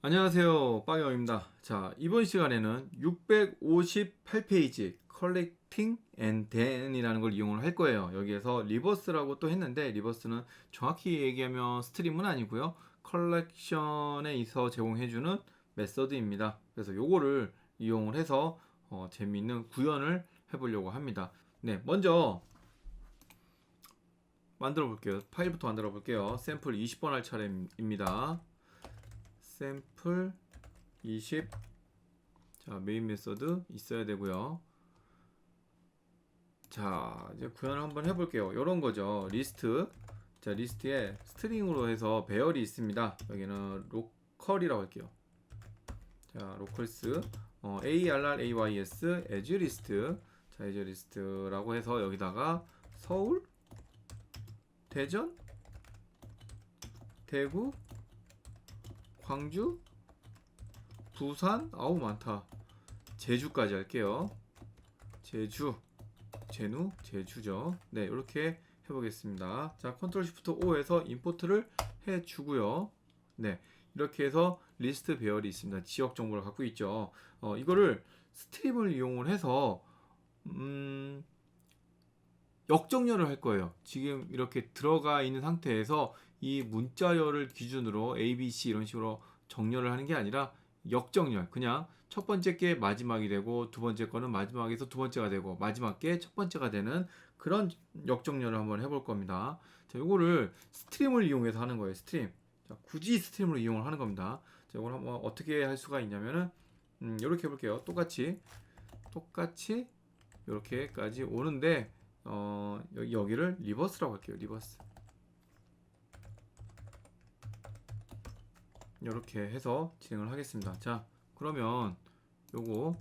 안녕하세요. 빵영입니다. 자, 이번 시간에는 658페이지 컬렉팅 앤 댄이라는 걸 이용을 할 거예요. 여기에서 리버스라고 또 했는데 리버스는 정확히 얘기하면 스트림은 아니고요. 컬렉션에 있어 제공해주는 메서드입니다. 그래서 요거를 이용을 해서 어, 재미있는 구현을 해보려고 합니다. 네, 먼저 만들어 볼게요. 파일부터 만들어 볼게요. 샘플 20번 할 차례입니다. 샘플 20. 자, 메인 메서드 있어야 되고요. 자, 이제 구현을 한번 해 볼게요. 이런 거죠. 리스트. 자, 리스트에 스트링으로 해서 배열이 있습니다. 여기는 로컬이라고 할게요. 자, 로컬스. 어, ARR, AYS, as 리스트. 자, as 리스트라고 해서 여기다가 서울, 대전, 대구, 광주, 부산, 아우 많다. 제주까지 할게요. 제주, 제누, 제주죠. 네, 이렇게 해보겠습니다. 자, 컨트롤 시프트 O에서 임포트를 해주고요. 네, 이렇게 해서 리스트 배열이 있습니다. 지역 정보를 갖고 있죠. 어, 이거를 스트림을 이용을 해서 음, 역정렬을 할 거예요. 지금 이렇게 들어가 있는 상태에서 이 문자열을 기준으로 A, B, C 이런 식으로 정렬을 하는 게 아니라 역정렬. 그냥 첫 번째 게 마지막이 되고 두 번째 거는 마지막에서 두 번째가 되고 마지막 게 첫 번째가 되는 그런 역정렬을 한번 해볼 겁니다. 자, 요거를 스트림을 이용해서 하는 거예요. 스트림. 자, 굳이 스트림으로 이용을 하는 겁니다. 자, 이걸 한번 어떻게 할 수가 있냐면은 음, 이렇게 해볼게요. 똑같이 똑같이 이렇게까지 오는데 어, 여기, 여기 를 리버스라고 할게요. 리버스. 이렇게 해서 진행을 하겠습니다. 자, 그러면 요거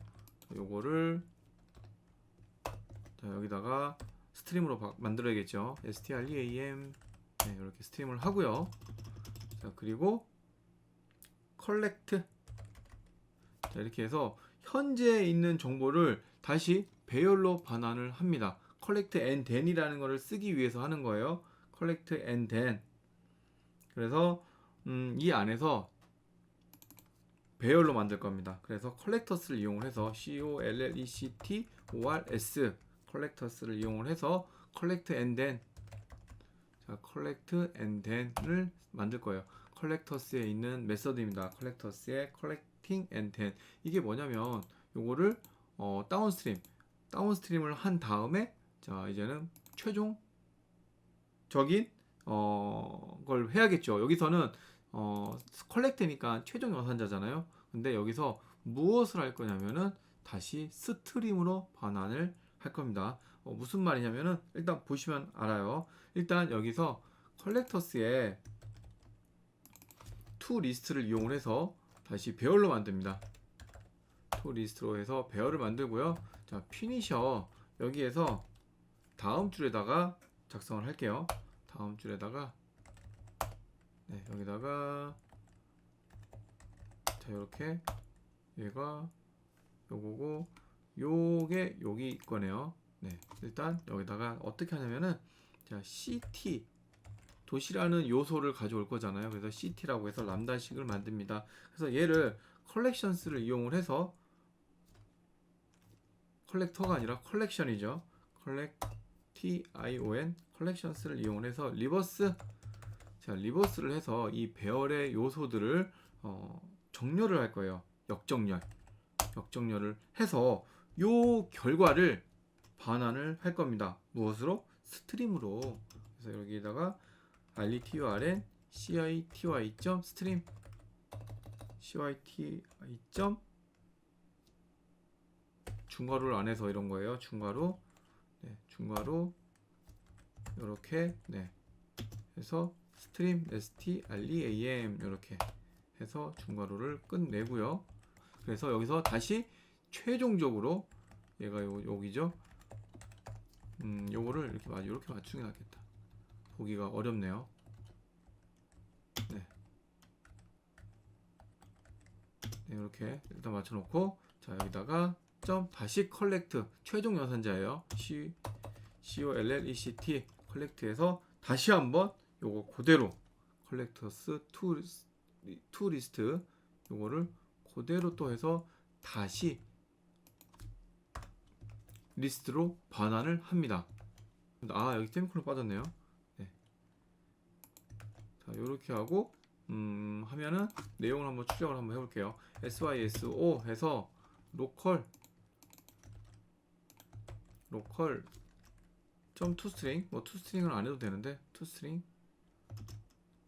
요거를 자, 여기다가 스트림으로 바, 만들어야겠죠. stream 네, 이렇게 스트림을 하고요. 자, 그리고 컬렉트 자, 이렇게 해서 현재 있는 정보를 다시 배열로 반환을 합니다. 컬렉트 앤 den이라는 것을 쓰기 위해서 하는 거예요. 컬렉트 앤 den. 그래서 음, 이 안에서 배열로 만들 겁니다. 그래서 컬렉터스를 이용을 해서 C O L L E C T O R S 컬렉터스를 이용을 해서 컬렉트 앤 den 자, 컬렉트 앤 den을 만들 거예요. 컬렉터스에 있는 메서드입니다. 컬렉터스의 컬렉팅 앤 den 이게 뭐냐면 요거를 어, 다운스트림 다운스트림을 한 다음에 자 이제는 최종적인 어, 걸 해야겠죠. 여기서는 어, 컬렉트니까 최종 연산자잖아요. 근데 여기서 무엇을 할 거냐면은 다시 스트림으로 반환을 할 겁니다. 어, 무슨 말이냐면은 일단 보시면 알아요. 일단 여기서 컬렉터스의 투 리스트를 이용을 해서 다시 배열로 만듭니다. 투 리스트로 해서 배열을 만들고요. 자, 피니셔 여기에서 다음 줄에다가 작성을 할게요. 다음 줄에다가 네, 여기다가 자, 이렇게 얘가 요거고 요게 여기 거네요. 네. 일단 여기다가 어떻게 하냐면은 자, CT 도시라는 요소를 가져올 거잖아요. 그래서 CT라고 해서 람다식을 만듭니다. 그래서 얘를 컬렉션스를 이용을 해서 컬렉터가 아니라 컬렉션이죠. 컬렉 T I O N 컬렉션스를 이용을 해서 리버스 자 리버스를 해서 이 배열의 요소들을 어, 정렬을 할 거예요. 역정렬 역정렬을 해서 요 결과를 반환을 할 겁니다. 무엇으로? 스트림으로. 그래서 여기다가 RETURN CITY CYTY 점 중괄호를 안 해서 이런 거예요. 중괄호 네, 중괄호 이렇게 네 해서 스트림 stream 이렇게 해서 중괄호를 끝내고요. 그래서 여기서 다시 최종적으로 얘가 요, 여기죠. 음, 요거를 이렇게 맞 이렇게 맞추는 게 낫겠다. 보기가 어렵네요. 네. 네, 이렇게 일단 맞춰놓고 자 여기다가 점 다시 컬렉트 최종 연산자예요. C C O L L E C T 컬렉트에서 다시 한번 요거 그대로 투, 투 리스트 요거를 그대로 또 해서 다시 리스트로 반환을 합니다. 아 여기 세미콜론 빠졌네요. 네. 자 이렇게 하고 음 하면은 내용을 한번 출력을 한번 해볼게요. syso 해서 로컬 로컬 점 투스트링 뭐 투스트링은 안 해도 되는데 투스트링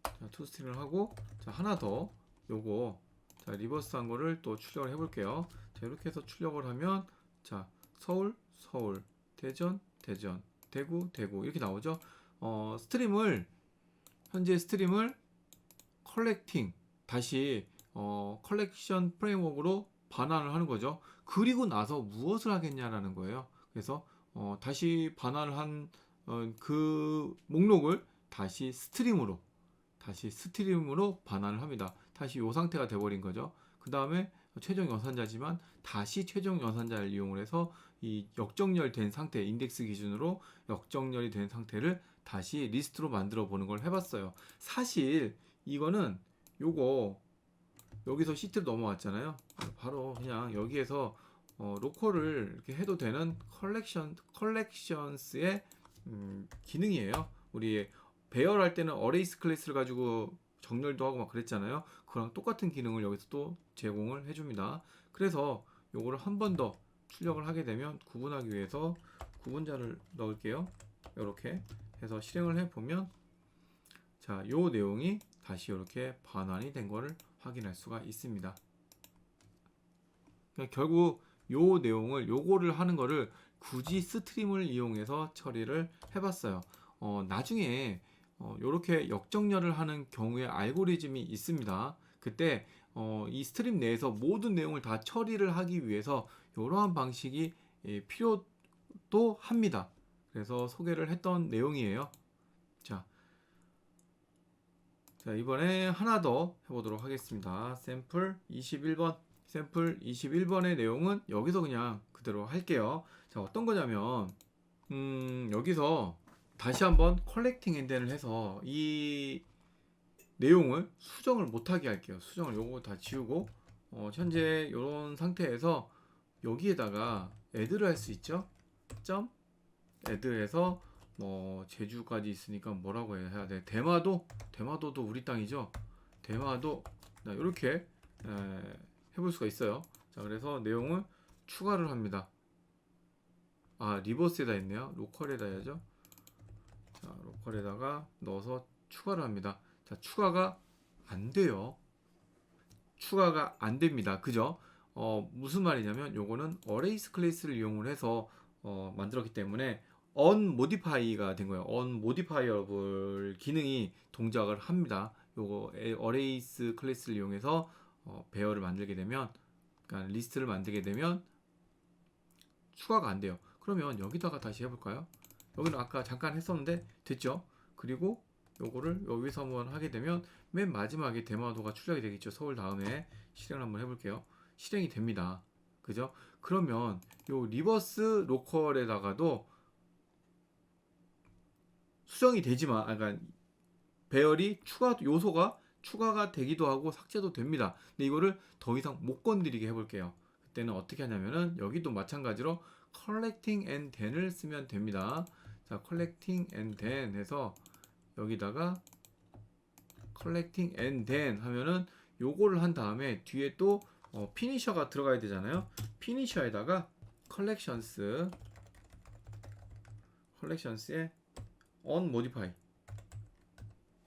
자 투스트링을 하고 자 하나 더 요거 자 리버스 한 거를 또 출력을 해볼게요. 자 이렇게 해서 출력을 하면 자 서울 서울 대전 대전 대구 대구 이렇게 나오죠. 어 스트림을 현재 스트림을 컬렉팅 다시 어 컬렉션 프레임워크로 반환을 하는 거죠. 그리고 나서 무엇을 하겠냐라는 거예요. 그래서 어, 다시 반환을 한그 목록을 다시 스트림으로 다시 스트림으로 반환을 합니다. 다시 이 상태가 돼버린 거죠. 그 다음에 최종 연산자지만 다시 최종 연산자를 이용을 해서 이 역정렬 된 상태 인덱스 기준으로 역정렬이 된 상태를 다시 리스트로 만들어 보는 걸 해봤어요. 사실 이거는 요거 여기서 시트로 넘어왔잖아요. 바로 그냥 여기에서 어, 로컬을 이렇게 해도 되는 컬렉션 컬렉션스의 음, 기능이에요. 우리 배열할 때는 어레이스 클래스를 가지고 정렬도 하고 막 그랬잖아요. 그랑 똑같은 기능을 여기서 또 제공을 해줍니다. 그래서 요거를 한 번 더 출력을 하게 되면 구분하기 위해서 구분자를 넣을게요. 이렇게 해서 실행을 해 보면 자, 요 내용이 다시 이렇게 반환이 된 거를 확인할 수가 있습니다. 그러니까 결국 요 내용을 요거를 하는 거를 굳이 스트림을 이용해서 처리를 해봤어요. 어, 나중에 어, 이렇게 역정렬을 하는 경우에 알고리즘이 있습니다. 그때 어, 이 스트림 내에서 모든 내용을 다 처리를 하기 위해서 이러한 방식이 예, 필요도 합니다. 그래서 소개를 했던 내용이에요. 자, 자 이번에 하나 더 해보도록 하겠습니다. 샘플 21번. 샘플 21번의 내용은 여기서 그냥 그대로 할게요. 자, 어떤 거냐면, 음, 여기서 다시 한번 컬렉팅 앤덴을 해서 이 내용을 수정을 못하게 할게요. 수정을 요거 다 지우고, 어, 현재 이런 상태에서 여기에다가 애드를 할 수 있죠? 점, 애드해서 뭐, 제주까지 있으니까 뭐라고 해야 돼? 대마도? 대마도도 우리 땅이죠? 대마도, 이렇게, 에, 해볼 수가 있어요. 자, 그래서 내용을 추가를 합니다. 아, 리버스에다 있네요. 로컬에다 해야죠. 자, 로컬에다가 넣어서 추가를 합니다. 자, 추가가 안 돼요. 추가가 안 됩니다. 그죠? 어, 무슨 말이냐면 요거는 어레이스 클래스를 이용을 해서 어, 만들었기 때문에 unmodify가 된 거예요. unmodifiable 기능이 동작을 합니다. 요거 어레이스 클래스를 이용해서 어, 배열을 만들게 되면 그러니까 리스트를 만들게 되면 추가가 안 돼요. 그러면 여기다가 다시 해볼까요? 여기는 아까 잠깐 했었는데 됐죠? 그리고 요거를 여기서 한번 하게 되면 맨 마지막에 대마도가 출력이 되겠죠. 서울 다음에 실행을 한번 해볼게요. 실행이 됩니다. 그죠? 그러면 요 리버스 로컬에다가도 수정이 되지만, 아, 그러니까 배열이 추가 요소가 추가가 되기도 하고 삭제도 됩니다. 근데 이거를 더 이상 못 건드리게 해볼게요. 그때는 어떻게 하냐면은 여기도 마찬가지로 collecting and then을 쓰면 됩니다. 자, collecting and then 해서 여기다가 collecting and then 하면은 요거를 한 다음에 뒤에 또 어, 피니셔가 들어가야 되잖아요. 피니셔에다가 collections collections에 unmodify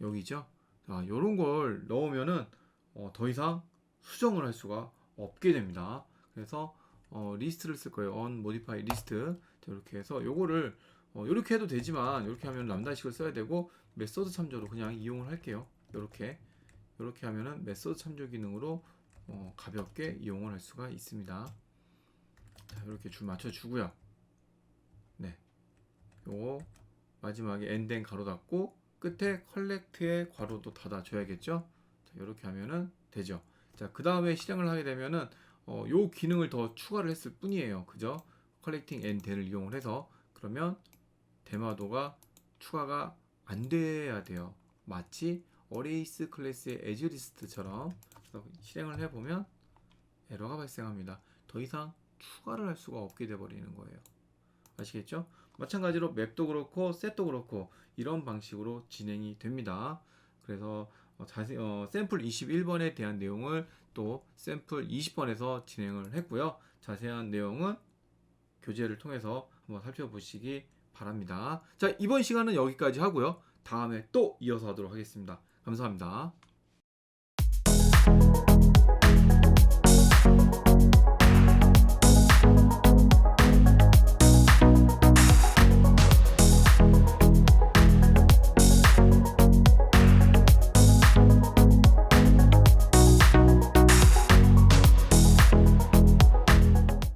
여기죠. 자, 요런 걸 넣으면은 어, 더 이상 수정을 할 수가 없게 됩니다. 그래서 어, 리스트를 쓸 거예요. on modify list. 자, 이렇게 해서 요거를 어, 이렇게 해도 되지만 이렇게 하면 람다식을 써야 되고 메소드 참조로 그냥 이용을 할게요. 이렇게 이렇게 하면은 메소드 참조 기능으로 어, 가볍게 이용을 할 수가 있습니다. 자, 이렇게 줄 맞춰 주고요. 네. 요거 마지막에 엔딩 가로 닫고 끝에 컬렉트의 괄호도 닫아줘야겠죠. 자, 이렇게 하면은 되죠. 자, 그 다음에 실행을 하게 되면은 어, 요 기능을 더 추가를 했을 뿐이에요. 그죠? 컬렉팅 앤 덴을 이용을 해서 그러면 대마도가 추가가 안 돼야 돼요. 마치 어레이스 클래스의 에즈리스트처럼 실행을 해보면 에러가 발생합니다. 더 이상 추가를 할 수가 없게 돼버리는 거예요. 아시겠죠? 마찬가지로 맵도 그렇고 셋도 그렇고 이런 방식으로 진행이 됩니다. 그래서 어, 자세, 어, 샘플 21번에 대한 내용을 또 샘플 20번에서 진행을 했고요. 자세한 내용은 교재를 통해서 한번 살펴보시기 바랍니다. 자, 이번 시간은 여기까지 하고요. 다음에 또 이어서 하도록 하겠습니다. 감사합니다.